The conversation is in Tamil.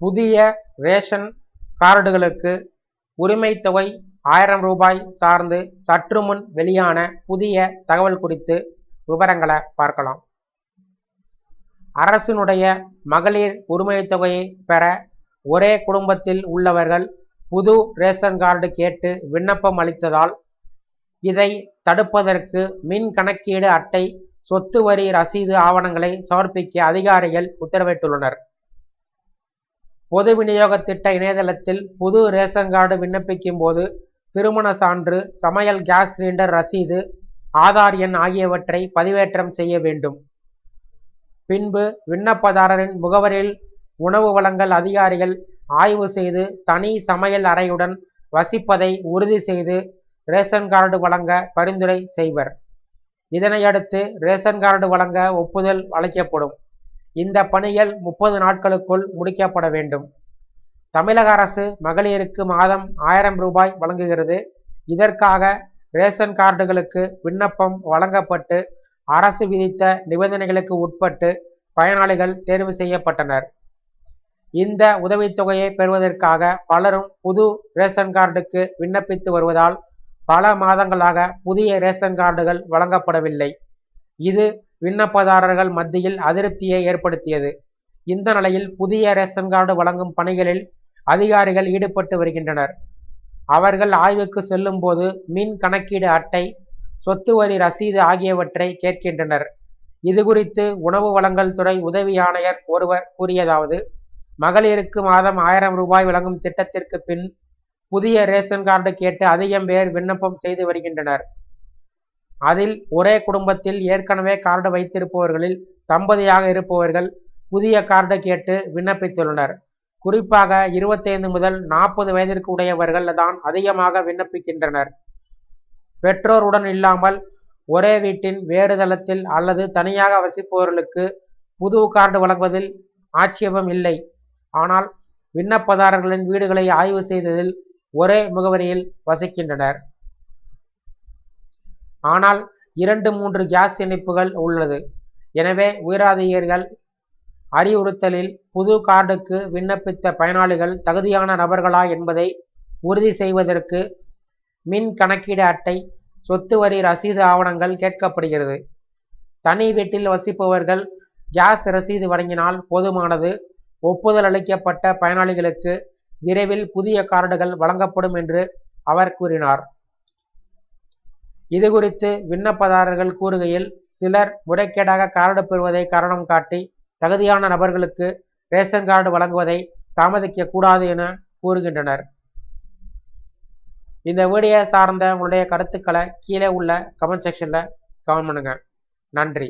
புதிய ரேஷன் கார்டுகளுக்கு உரிமைத்தொகை ஆயிரம் ரூபாய் சார்ந்து சற்று முன் வெளியான புதிய தகவல் குறித்து விவரங்களை பார்க்கலாம். அரசினுடைய மகளிர் உரிமைத்தொகையை பெற ஒரே குடும்பத்தில் உள்ளவர்கள் புது ரேஷன் கார்டு கேட்டு விண்ணப்பம் அளித்ததால் இதை தடுப்பதற்கு மின் கணக்கீடு அட்டை சொத்து வரி ரசீது ஆவணங்களை சமர்ப்பிக்க அதிகாரிகள் உத்தரவிட்டுள்ளனர். பொது விநியோக திட்ட இணையதளத்தில் புது ரேஷன் கார்டு விண்ணப்பிக்கும் போது திருமண சான்று சமையல் கேஸ் சிலிண்டர் ரசீது ஆதார் எண் ஆகியவற்றை பதிவேற்றம் செய்ய வேண்டும். பின்பு விண்ணப்பதாரரின் முகவரியில் உணவு வழங்கல் அதிகாரிகள் ஆய்வு செய்து தனி சமையல் அறையுடன் வசிப்பதை உறுதி செய்து ரேஷன் கார்டு வழங்க பரிந்துரை செய்வர். இதனையடுத்து ரேஷன் கார்டு வழங்க ஒப்புதல் அளிக்கப்படும். இந்த பணிகள் முப்பது நாட்களுக்குள் முடிக்கப்பட வேண்டும். தமிழக அரசு மகளிருக்கு மாதம் ஆயிரம் ரூபாய் வழங்குகிறது. இதற்காக ரேஷன் கார்டுகளுக்கு விண்ணப்பம் வழங்கப்பட்டு அரசு விதித்த நிபந்தனைகளுக்கு உட்பட்டு பயனாளிகள் தேர்வு செய்யப்பட்டனர். இந்த உதவித்தொகையை பெறுவதற்காக பலரும் புது ரேஷன் கார்டுக்கு விண்ணப்பித்து வருவதால் பல மாதங்களாக புதிய ரேஷன் கார்டுகள் வழங்கப்படவில்லை. இது விண்ணப்பதாரர்கள் மத்தியில் அதிருப்தியை ஏற்படுத்தியது. இந்த நிலையில் புதிய ரேஷன் கார்டு வழங்கும் பணிகளில் அதிகாரிகள் ஈடுபட்டு வருகின்றனர். அவர்கள் ஆய்வுக்கு செல்லும் போது மின் கணக்கீடு அட்டை சொத்து வரி ரசீது ஆகியவற்றை கேட்கின்றனர். இது குறித்து உணவு வழங்கல் துறை உதவி ஆணையர் ஒருவர் கூறியதாவது மகளிருக்கு மாதம் ஆயிரம் ரூபாய் வழங்கும் திட்டத்திற்கு பின் புதிய ரேஷன் கார்டு கேட்டு அதிகம் பேர் விண்ணப்பம் செய்து வருகின்றனர். அதில் ஒரே குடும்பத்தில் ஏற்கனவே கார்டு வைத்திருப்பவர்களில் தம்பதியாக இருப்பவர்கள் புதிய கார்டு கேட்டு விண்ணப்பித்துள்ளனர். குறிப்பாக இருபத்தைந்து முதல் நாற்பது வயதிற்கு உடையவர்கள் தான் அதிகமாக விண்ணப்பிக்கின்றனர். பெற்றோருடன் இல்லாமல் ஒரே வீட்டின் வேறு தளத்தில் அல்லது தனியாக வசிப்பவர்களுக்கு புது கார்டு வழங்குவதில் ஆட்சேபம் இல்லை. ஆனால் விண்ணப்பதாரர்களின் வீடுகளை ஆய்வு செய்ததில் ஒரே முகவரியில் வசிக்கின்றனர். ஆனால் இரண்டு மூன்று கேஸ் இணைப்புகள் உள்ளது. எனவே உயரதிகாரிகள் அறிவுறுத்தலில் புது கார்டுக்கு விண்ணப்பித்த பயனாளிகள் தகுதியான நபர்களா என்பதை உறுதி செய்வதற்கு மின் கணக்கீடு அட்டை சொத்து வரி ரசீது ஆவணங்கள் கேட்கப்படுகிறது. தனி வீட்டில் வசிப்பவர்கள் கேஸ் ரசீது வழங்கினால் போதுமானது. ஒப்புதல் அளிக்கப்பட்ட பயனாளிகளுக்கு விரைவில் புதிய கார்டுகள் வழங்கப்படும் என்று அவர் கூறினார். இதுகுறித்து விண்ணப்பதாரர்கள் கூறுகையில் சிலர் முறைகேடாக கார்டு பெறுவதை காரணம் காட்டி தகுதியான நபர்களுக்கு ரேஷன் கார்டு வழங்குவதை தாமதிக்க கூடாது என கூறுகின்றனர். இந்த வீடியோ சார்ந்த உங்களுடைய கருத்துக்களை கீழே உள்ள கமெண்ட் செக்ஷனில் கமெண்ட் பண்ணுங்க. நன்றி.